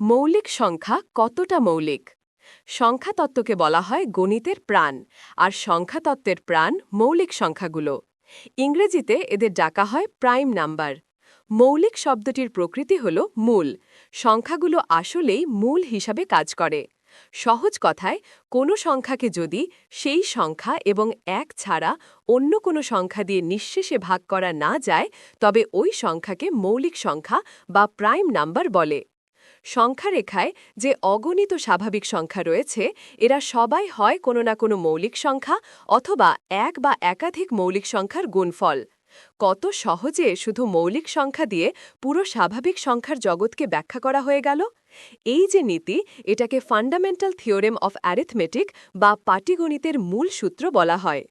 মৌলিক সংখ্যা কতটা মৌলিক? সংখ্যাতত্ত্বকে বলা হয় গণিতের প্রাণ, আর সংখ্যাতত্ত্বের প্রাণ মৌলিক সংখ্যাগুলো। ইংরেজিতে এদের ডাকা হয় প্রাইম নাম্বার। মৌলিক শব্দটির প্রকৃতি হল মূল। সংখ্যাগুলো আসলেই মূল হিসাবে কাজ করে। সহজ কথায়, কোনো সংখ্যাকে যদি সেই সংখ্যা এবং এক ছাড়া অন্য কোনো সংখ্যা দিয়ে নিঃশেষে ভাগ করা না যায়, তবে ওই সংখ্যাকে মৌলিক সংখ্যা বা প্রাইম নাম্বার বলে। সংখ্যারেখায় যে অগণিত স্বাভাবিক সংখ্যা রয়েছে, এরা সবাই হয় কোনো না কোনো মৌলিক সংখ্যা অথবা এক বা একাধিক মৌলিক সংখ্যার গুণফল। কত সহজে শুধু মৌলিক সংখ্যা দিয়ে পুরো স্বাভাবিক সংখ্যার জগৎকে ব্যাখ্যা করা হয়ে গেল? এই যে নীতি, এটাকে ফান্ডামেন্টাল থিওরেম অফ অ্যারিথমেটিক বা পাটিগণিতের মূল সূত্র বলা হয়।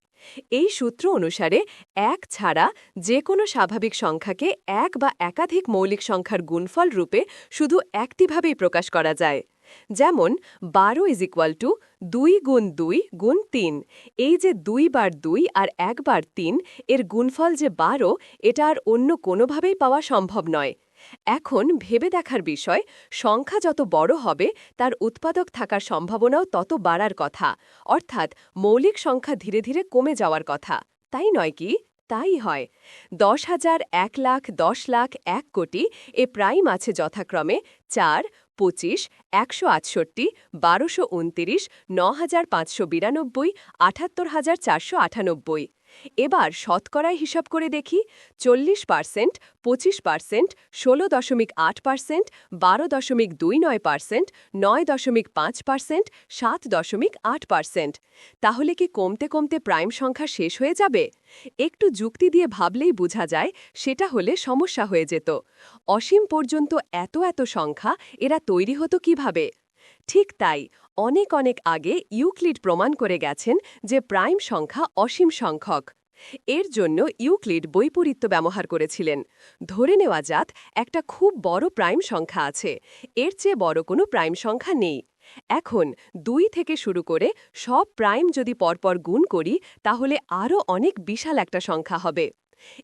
এই সূত্র অনুসারে এক ছাড়া যে কোনো স্বাভাবিক সংখ্যাকে এক বা একাধিক মৌলিক সংখ্যার গুণফল রূপে শুধু একটিভাবেই প্রকাশ করা যায়। যেমন, বারো ইজ ইকুয়াল টু দুই গুণ দুই গুণ তিন। এই যে দুই বার দুই আর একবার তিন, এর গুণফল যে বারো, এটা আর অন্য কোনোভাবেই পাওয়া সম্ভব নয়। এখন ভেবে দেখার বিষয়, সংখ্যা যত বড় হবে, তার উৎপাদক থাকার সম্ভাবনাও তত বাড়ার কথা। অর্থাৎ মৌলিক সংখ্যা ধীরে ধীরে কমে যাওয়ার কথা। তাই নয় কি? তাই হয়। দশ হাজার এক লাখ দশ লাখ এক কোটি এ প্রাইম আছে যথাক্রমে চার, পঁচিশ, একশো আটষট্টি, বারোশো উনতিরিশ, ন হাজার পাঁচশো বিরানব্বই, আটাত্তর হাজার চারশো আটানব্বই। এবার শতকরায় হিসাব করে দেখি, চল্লিশ পার্সেন্ট, পঁচিশ পার্সেন্ট, ষোলো দশমিক আট পার্সেন্ট, বারো দশমিক দুই নয় পার্সেন্ট, নয় দশমিক পাঁচ পার্সেন্ট, সাত দশমিক আট পার্সেন্ট। তাহলে কি কমতে কমতে প্রাইম সংখ্যা শেষ হয়ে যাবে? একটু যুক্তি দিয়ে ভাবলেই বোঝা যায়, সেটা হলে সমস্যা হয়ে যেত। অসীম পর্যন্ত এত এত সংখ্যা, এরা তৈরি হতো কীভাবে? ঠিক তাই অনেক অনেক আগে ইউক্লিড প্রমাণ করে গেছেন যে প্রাইম সংখ্যা অসীম সংখ্যক। এর জন্য ইউক্লিড বৈপরীত্য ব্যবহার করেছিলেন। ধরে নেওয়া যাত একটা খুব বড় প্রাইম সংখ্যা আছে। এর চেয়ে বড় কোনো প্রাইম সংখ্যা নেই। এখন দুই থেকে শুরু করে সব প্রাইম যদি পরপর গুণ করি, তাহলে আরও অনেক বিশাল একটা সংখ্যা হবে।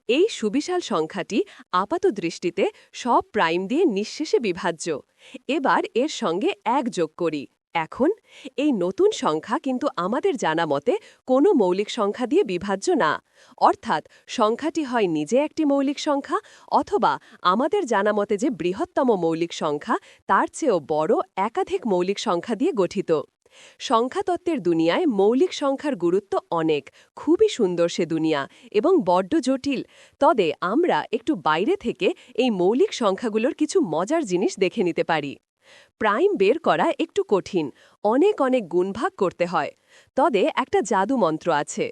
এই সুবিশাল সংখ্যাটি আপাত দৃষ্টিতে সব প্রাইম দিয়ে নিঃশেষে বিভাজ্য। এবার এর সঙ্গে এক যোগ করি। এখন এই নতুন সংখ্যা কিন্তু আমাদের জানা মতে কোনো মৌলিক সংখ্যা দিয়ে বিভাজ্য না। অর্থাৎ সংখ্যাটি হয় নিজে একটি মৌলিক সংখ্যা অথবা আমাদের জানা মতে যে বৃহত্তম মৌলিক সংখ্যা তার চেয়েও বড় একাধিক মৌলিক সংখ্যা দিয়ে গঠিত। সংখ্যাতত্ত্বের দুনিয়ায় মৌলিক সংখ্যার গুরুত্ব অনেক, খুবই সুন্দর সে দুনিয়া এবং বড্ড জটিল। তবে আমরা একটু বাইরে থেকে এই মৌলিক সংখ্যাগুলোর কিছু মজার জিনিস দেখে নিতে পারি। প্রাইম বের করা একটু কঠিন, অনেক অনেক গুণভাগ করতে হয়। তবে একটা জাদু মন্ত্র আছে।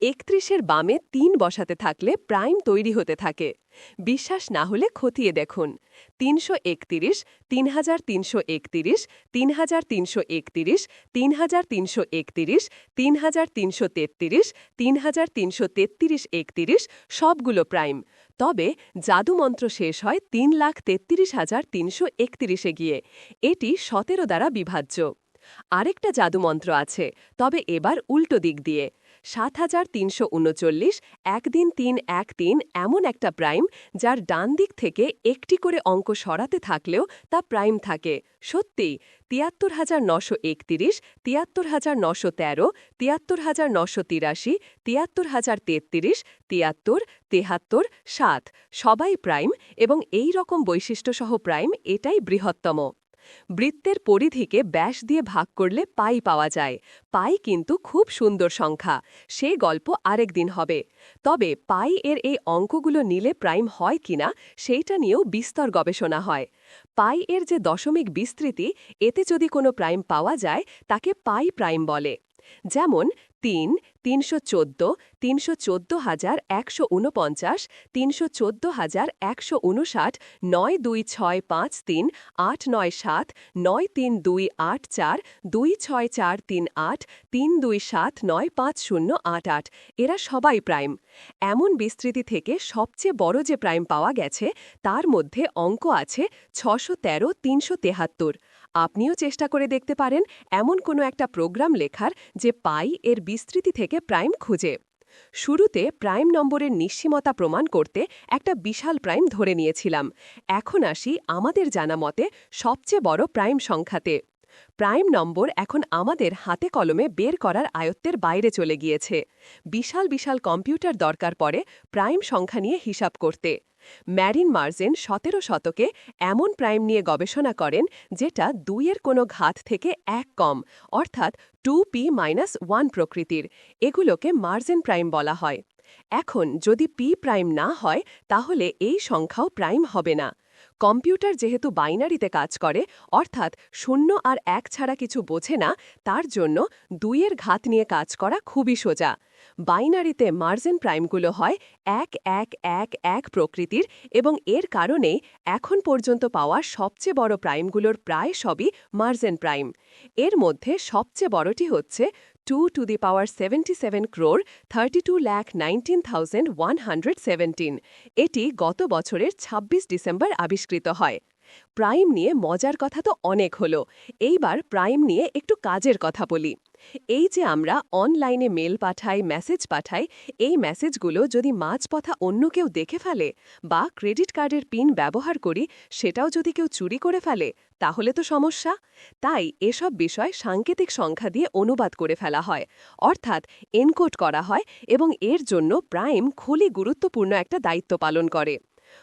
একত্রিশের বামে তিন বসাতে থাকলে প্রাইম তৈরি হতে থাকে। বিশ্বাস না হলে খতিয়ে দেখুন। তিনশো একতিরিশ তিন হাজার তিনশো একতিরিশ তিন হাজার তিনশো একতিরিশ তিন হাজার তিনশো একতিরিশ তিন হাজার তিনশো তেত্রিশ তিন হাজার তিনশো তেত্রিশ একতিরিশ, সবগুলো প্রাইম। তবে জাদুমন্ত্র শেষ হয় তিন লাখ তেত্রিশ হাজার তিনশো একতিরিশে গিয়ে। এটি সতেরো দ্বারা বিভাজ্য। আরেকটা জাদুমন্ত্র আছে, তবে এবার উল্টো দিক দিয়ে। সাত হাজার তিনশো উনচল্লিশ একদিন তিন এক তিন এমন একটা প্রাইম যার ডান দিক থেকে একটি করে অঙ্ক সরাতে থাকলেও তা প্রাইম থাকে। সত্যি তিয়াত্তর হাজার নশো একতিরিশ, তিয়াত্তর হাজার নশো তেরো, তিয়াত্তর হাজার নশো তিরাশি, তিয়াত্তর হাজার তেত্রিশ, তিয়াত্তর, তেহাত্তর, সাত, সবাই প্রাইম এবং এই রকম বৈশিষ্ট্যসহ প্রাইম এটাই বৃহত্তম। বৃত্তের পরিধিকে ব্যাস দিয়ে ভাগ করলে পাই পাওয়া যায়। পাই কিন্তু খুব সুন্দর সংখ্যা। সে গল্প আরেক দিন হবে। তবে পাই এর এই অঙ্কগুলো নিলে প্রাইম হয় কিনা সেইটা নিয়েও বিস্তর গবেষণা হয়। পাই এর যে দশমিক বিস্তৃতি, এতে যদি কোনো প্রাইম পাওয়া যায়, তাকে পাই প্রাইম বলে। যেমন তিন, তিনশো চোদ্দ তিনশো চোদ্দ হাজার একশো উনপঞ্চাশ তিনশো চোদ্দ হাজার একশো উনষাট নয় দুই ছয় পাঁচ তিন, আট নয় সাত, নয় তিন দুই আট চার, দুই ছয় চার তিন আট, তিন দুই সাত নয় পাঁচ শূন্য আট আট। এরা সবাই প্রাইম। এমন বিস্তৃতি থেকে সবচেয়ে বড় যে প্রাইম পাওয়া গেছে, তার মধ্যে অঙ্ক আছে ছশো তেরো, তিনশো তেহাত্তর। আপনিও চেষ্টা করে দেখতে পারেন এমন কোনো একটা প্রোগ্রাম লেখার যে পাই এর বিস্তৃতি থেকে প্রাইম খুঁজে। শুরুতে প্রাইম নম্বরের নিশ্চিমতা প্রমাণ করতে একটা বিশাল প্রাইম ধরে নিয়েছিলাম। এখন আসি আমাদের জানা মতে সবচেয়ে বড় প্রাইম সংখ্যাতে। প্রাইম নম্বর এখন আমাদের হাতে কলমে বের করার আয়ত্তের বাইরে চলে গিয়েছে। বিশাল বিশাল কম্পিউটার দরকার পড়ে প্রাইম সংখ্যা নিয়ে হিসাব করতে। ম্যারিন মার্জেন সতেরো শতকে এমন প্রাইম নিয়ে গবেষণা করেন যেটা দুইয়ের কোনো ঘাত থেকে এক কম, অর্থাৎ টু পি মাইনাস ওয়ান প্রকৃতির। এগুলোকে মার্জেন প্রাইম বলা হয়। এখন যদি পি প্রাইম না হয়, তাহলে এই সংখ্যাও প্রাইম হবে না। কম্পিউটার যেহেতু বাইনারিতে কাজ করে, অর্থাৎ শূন্য আর এক ছাড়া কিছু বোঝে না, তার জন্য দুইয়ের ঘাত নিয়ে কাজ করা খুবই সোজা। বাইনারিতে মার্জেন প্রাইমগুলো হয় এক এক এক এক প্রকৃতির এবং এর কারণেই এখন পর্যন্ত পাওয়া সবচেয়ে বড় প্রাইমগুলোর প্রায় সবই মার্জেন প্রাইম। এর মধ্যে সবচেয়ে বড়টি হচ্ছে two to the power seventy seven crore thirty two lakh nineteen thousand one hundred seventeen এটি গত বছরের ২৬ ডিসেম্বর আবিষ্কৃত হয়। প্রাইম নিয়ে মজার কথা তো অনেক হলো। এইবার প্রাইম নিয়ে একটু কাজের কথা বলি। এই যে আমরা অনলাইনে মেল পাঠাই, মেসেজ পাঠাই, এই মেসেজগুলো যদি মাঝপথা অন্য কেউ দেখে ফেলে বা ক্রেডিট কার্ডের পিন ব্যবহার করি, সেটাও যদি কেউ চুরি করে ফেলে তাহলে তো সমস্যা। তাই এসব বিষয় সাংকেতিক সংখ্যা দিয়ে অনুবাদ করে ফেলা হয়, অর্থাৎ এনকোড করা হয় এবং এর জন্য প্রাইম খুলি গুরুত্বপূর্ণ একটা দায়িত্ব পালন করে।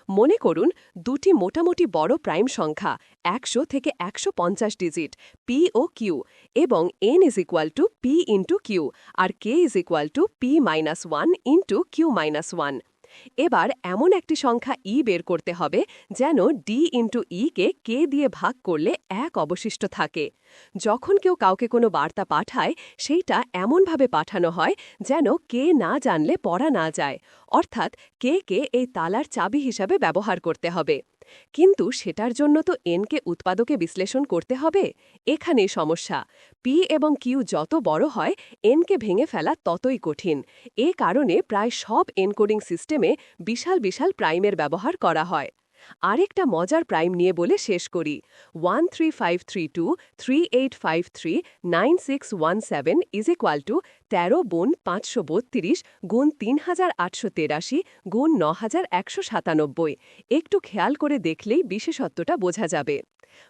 মনে করুন, দুটি মোটামুটি বড় প্রাইম সংখ্যা একশো থেকে একশো পঞ্চাশ ডিজিট পি ও কিউ এবং N is equal to P into Q R K is equal to P minus one into Q minus one এবার এমন একটি সংখ্যা ই বের করতে হবে যেন ডি ইন্টু ইকে কে দিয়ে ভাগ করলে এক অবশিষ্ট থাকে। যখন কেউ কাউকে কোনো বার্তা পাঠায়, সেইটা এমনভাবে পাঠানো হয় যেন কে না জানলে পড়া না যায়। অর্থাৎ কে কে এই তালার চাবি হিসাবে ব্যবহার করতে হবে। কিন্তু সেটার জন্য তো এনকে উৎপাদকে বিশ্লেষণ করতে হবে। এখানেই সমস্যা। পি এবং কিউ যত বড় হয় এনকে ভেঙে ফেলা ততই কঠিন। এ কারণে প্রায় সব এনকোডিং সিস্টেমে বিশাল বিশাল প্রাইমের ব্যবহার করা হয়। আরেকটা মজার প্রাইম নিয়ে বলে শেষ করি। One three five three two three eight five three nine six one seven is equal to তেরো বোন পাঁচশো বত্রিশ গুণ তিন হাজার আটশো তেরাশি গুণ ন হাজার একশো সাতানব্বই। একটু খেয়াল করে দেখলেই বিশেষত্বটা বোঝা যাবে।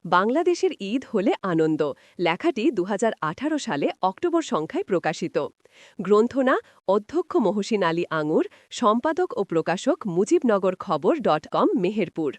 বাংলাদেশের ঈদ হলে আনন্দ। লেখাটি দুহাজার আঠারো সালে অক্টোবর সংখ্যায় প্রকাশিত। গ্রন্থনা অধ্যক্ষ মহসিন আলী আঙুর, সম্পাদক ও প্রকাশক মুজিবনগর খবর ডট কম, মেহেরপুর।